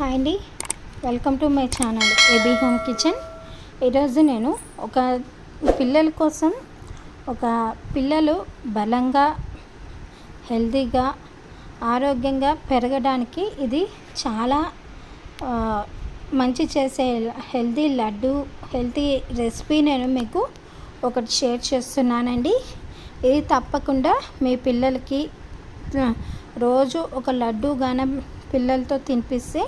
Hi అండి. Welcome to my channel AB home kitchen. ఈరోజు నేను ఒక పిల్లల కోసం ఒక పిల్లలు బలంగా హెల్తీగా ఆరోగ్యంగా పెరగడానికి ఇది చాలా మంచి చేసే హెల్తీ లడ్డు హెల్తీ రెసిపీ నేను మీకు ఒకటి షేర్ చేస్తున్నానండి. ఇది తప్పకుండా మీ పిల్లలకి రోజు ఒక లడ్డు గానం పిల్లలతో తినిపిస్తే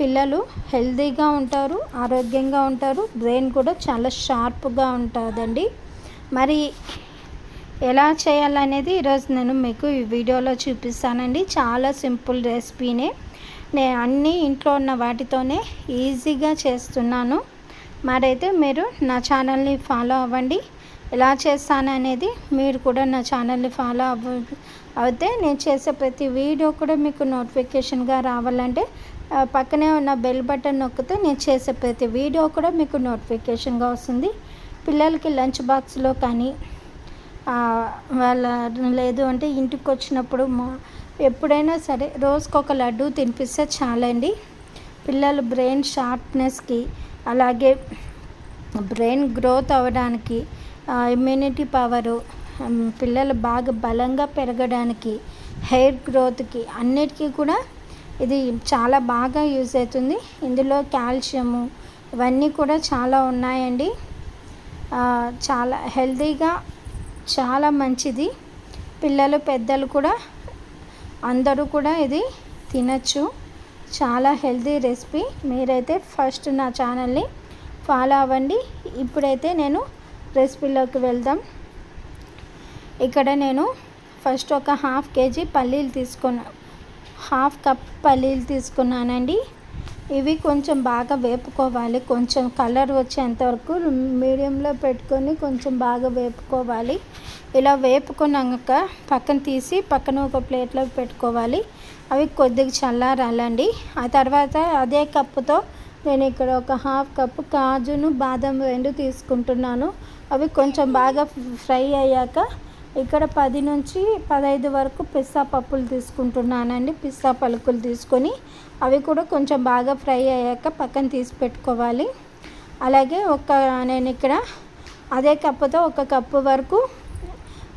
పిల్లలు హెల్తీగా ఉంటారు ఆరోగ్యంగా ఉంటారు బ్రెయిన్ కూడా చాలా షార్ప్గా ఉంటుందండి. మరి ఎలా చేయాలనేది ఈరోజు నేను మీకు ఈ వీడియోలో చూపిస్తానండి. చాలా సింపుల్ రెసిపీనే. నేను అన్నీ ఇంట్లో ఉన్న వాటితోనే ఈజీగా చేస్తున్నాను. మరైతే మీరు నా ఛానల్ని ఫాలో అవ్వండి. ఎలా చేస్తాను అనేది మీరు కూడా నా ఛానల్ని ఫాలో అవ్వ అయితే నేను చేసే ప్రతి వీడియో కూడా మీకు నోటిఫికేషన్గా రావాలంటే పక్కనే ఉన్న బెల్ బటన్ నొక్కితే నేను చేసే ప్రతి వీడియో కూడా మీకు నోటిఫికేషన్గా వస్తుంది. పిల్లలకి లంచ్ బాక్స్లో కానీ వాళ్ళ లేదు అంటే ఇంటికి వచ్చినప్పుడు మా- ఎప్పుడైనా సరే రోజుకి ఒక లడ్డు తినిపిస్తే చాలండి. పిల్లలు బ్రెయిన్ షార్ప్నెస్కి అలాగే బ్రెయిన్ గ్రోత్ అవ్వడానికి ఇమ్యూనిటీ పవరు పిల్లలు బాగా బలంగా పెరగడానికి హెయిర్ గ్రోత్కి అన్నిటికీ కూడా ఇది చాలా బాగా యూజ్ అవుతుంది. ఇందులో కాల్షియము ఇవన్నీ కూడా చాలా ఉన్నాయండి. చాలా హెల్తీగా చాలా మంచిది. పిల్లలు పెద్దలు కూడా అందరూ కూడా ఇది తినచ్చు. చాలా హెల్తీ రెసిపీ మీరైతే ఫస్ట్ నా ఛానల్ని ఫాలో అవ్వండి. ఇప్పుడైతే నేను రెసిపీలోకి వెళ్దాం. ఇక్కడ నేను ఫస్ట్ ఒక హాఫ్ కేజీ పల్లీలు తీసుకున్నా హాఫ్ కప్ పల్లీలు తీసుకున్నానండి. ఇవి కొంచెం బాగా వేపుకోవాలి కొంచెం కలర్ వచ్చేంత వరకు మీడియంలో పెట్టుకొని కొంచెం బాగా వేపుకోవాలి. ఇలా వేపుకున్నాక పక్కన తీసి పక్కన ఒక ప్లేట్లో పెట్టుకోవాలి. అవి కొద్దిగా చల్లారాలండి. ఆ తర్వాత అదే కప్పుతో నేను ఇక్కడ ఒక హాఫ్ కప్పు కాజును బాదం రెండు తీసుకుంటున్నాను. అవి కొంచెం బాగా ఫ్రై అయ్యాక ఇక్కడ పది నుంచి పదహైదు వరకు పిస్తా పప్పులు తీసుకుంటున్నానండి. పిస్తా పలుకులు తీసుకొని అవి కూడా కొంచెం బాగా ఫ్రై అయ్యాక పక్కన తీసి పెట్టుకోవాలి. అలాగే ఒక నేను ఇక్కడ అదే కప్పుతో ఒక కప్పు వరకు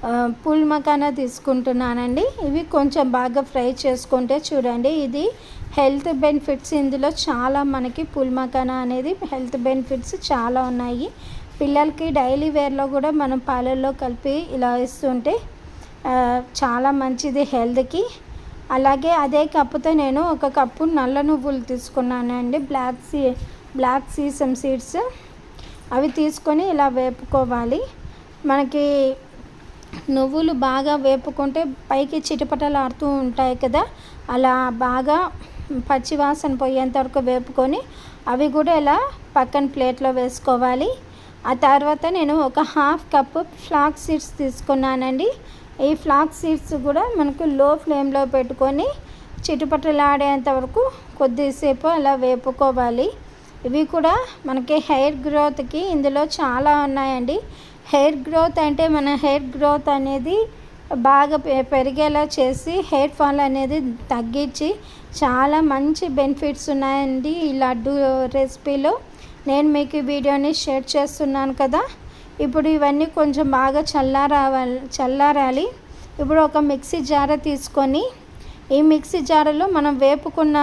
ఆ, పూల్ మకానా తీసుకుంటున్నానండి. ఇవి కొంచెం బాగా ఫ్రై చేసుకుంటే చూడండి ఇది హెల్త్ బెనిఫిట్స్. ఇందులో చాలా మనకి పూల్ మకానా అనేది హెల్త్ బెనిఫిట్స్ చాలా ఉన్నాయి. పిల్లలకి డైలీ వేర్లో కూడా మనం పాలల్లో కలిపి ఇలా ఇస్తుంటే చాలా మంచిది హెల్త్కి. అలాగే అదే కప్పుతో నేను ఒక కప్పు నల్ల నువ్వులు తీసుకున్నానండి. బ్లాక్ సీ బ్లాక్ సీసమ్ సీడ్స్. అవి తీసుకొని ఇలా వేపుకోవాలి. మనకి నువ్వులు బాగా వేపుకుంటే పైకి చిటపటలాడుతూ ఉంటాయి కదా అలా బాగా పచ్చివాసన పోయేంత వరకు వేపుకొని అవి కూడా ఇలా పక్కన ప్లేట్లో వేసుకోవాలి. ఆ తర్వాత నేను ఒక హాఫ్ కప్పు ఫ్లాక్ సీడ్స్ తీసుకున్నానండి. ఈ ఫ్లాక్ సీడ్స్ కూడా మనకు లో ఫ్లేమ్లో పెట్టుకొని చిటుపటలాడేంత వరకు కొద్దిసేపు అలా వేపుకోవాలి. ఇవి కూడా మనకి హెయిర్ గ్రోత్కి ఇందులో చాలా ఉన్నాయండి. హెయిర్ గ్రోత్ అంటే మన హెయిర్ గ్రోత్ అనేది బాగా పె- పెరిగేలా చేసి హెయిర్ ఫాల్ అనేది తగ్గించి చాలా మంచి బెనిఫిట్స్ ఉన్నాయండి ఈ లడ్డు రెసిపీలో. నేను మీకు ఈ వీడియోని షేర్ చేస్తున్నాను కదా. ఇప్పుడు ఇవన్నీ కొంచెం బాగా చల్లారావాలి చల్లారాలి. ఇప్పుడు ఒక మిక్సీ జార తీసుకొని ఈ మిక్సీ జారలో మనం వేపుకున్న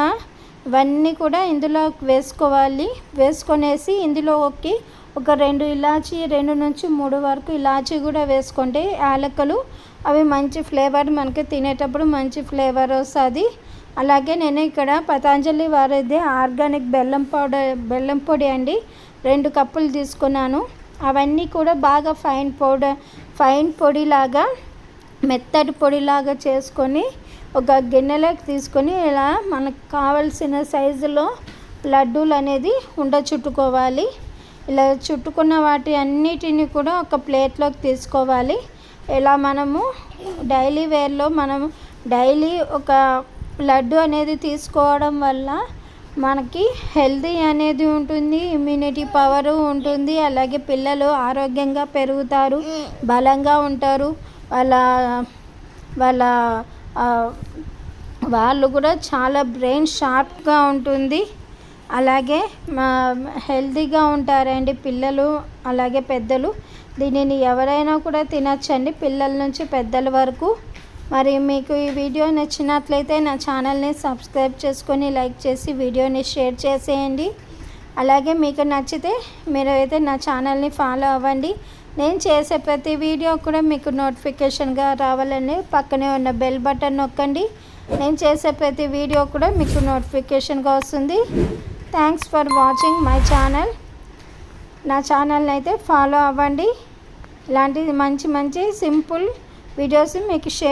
ఇవన్నీ కూడా ఇందులో వేసుకోవాలి. వేసుకొనేసి ఇందులోకి ఒక రెండు ఇలాచి రెండు నుంచి మూడు వరకు ఇలాచి కూడా వేసుకుంటే యాలకులు అవి మంచి ఫ్లేవర్ మనకి తినేటప్పుడు మంచి ఫ్లేవర్ వస్తుంది. అలాగే నేను ఇక్కడ పతాంజలి వారిది ఆర్గానిక్ బెల్లం పౌడర్ బెల్లం పొడి అండి. రెండు కప్పులు తీసుకున్నాను. అవన్నీ కూడా బాగా ఫైన్ పౌడర్ ఫైన్ పొడిలాగా మెత్తటి పొడిలాగా చేసుకొని ఒక గిన్నెలోకి తీసుకొని ఇలా మనకు కావలసిన సైజులో లడ్డూలు అనేది ఉండ చుట్టుకోవాలి. ఇలా చుట్టుకున్న వాటి అన్నిటిని కూడా ఒక ప్లేట్లోకి తీసుకోవాలి. ఇలా మనము డైలీ వేర్లో మనం డైలీ ఒక లడ్డు అనేది తీసుకోవడం వల్ల మనకి హెల్దీ అనేది ఉంటుంది ఇమ్యూనిటీ పవర్ ఉంటుంది అలాగే పిల్లలు ఆరోగ్యంగా పెరుగుతారు బలంగా ఉంటారు. వాళ్ళ వాళ్ళ వాళ్ళు కూడా చాలా బ్రెయిన్ షార్ప్గా ఉంటుంది. అలాగే మా హెల్తీగా ఉంటారండి పిల్లలు అలాగే పెద్దలు. దీనిని ఎవరైనా కూడా తినచ్చండి పిల్లల నుంచి పెద్దల వరకు. మరి మీకు ఈ వీడియో నచ్చినట్లయితే నా ఛానల్ని సబ్స్క్రైబ్ చేసుకొని లైక్ చేసి వీడియోని షేర్ చేసేయండి. అలాగే మీకు నచ్చితే మీరు అయితే నా ఛానల్ని ఫాలో అవ్వండి. నేను చేసే ప్రతి వీడియో కూడా మీకు నోటిఫికేషన్గా రావాలని పక్కనే ఉన్న బెల్ బటన్ నొక్కండి. నేను చేసే ప్రతి వీడియో కూడా మీకు నోటిఫికేషన్గా వస్తుంది. Thanks for watching my channel. నా ఛానల్ని అయితే ఫాలో అవ్వండి. ఇలాంటి మంచి మంచి సింపుల్ వీడియోస్ మీకు షేర్